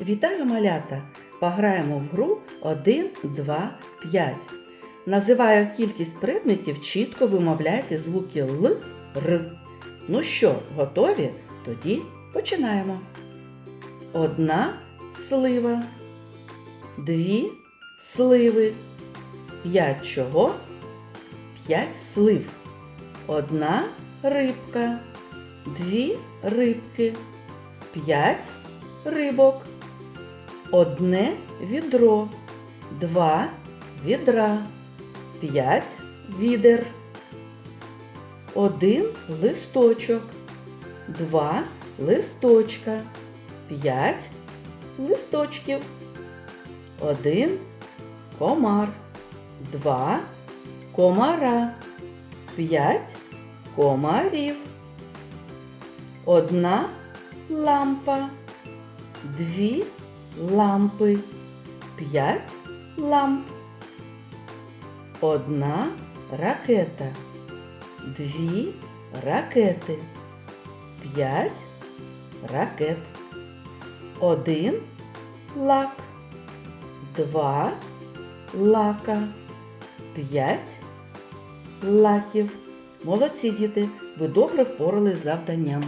Вітаю малята! Пограємо в гру 1, 2, 5. Називаю кількість предметів, чітко вимовляйте звуки Л, Р. Ну що, готові? Тоді починаємо. Одна слива, дві сливи, п'ять чого? П'ять слив. Одна рибка, дві рибки, п'ять рибок. Одне відро, два відра, п'ять відер. Один листочок, два листочка, п'ять листочків. Один комар, два комара, п'ять комарів. Одна лампа, дві п'ять ламп. Одна ракета, дві ракети, п'ять ракет. Один лак, два лака, п'ять лаків. Молодці діти, ви добре впорались з завданням.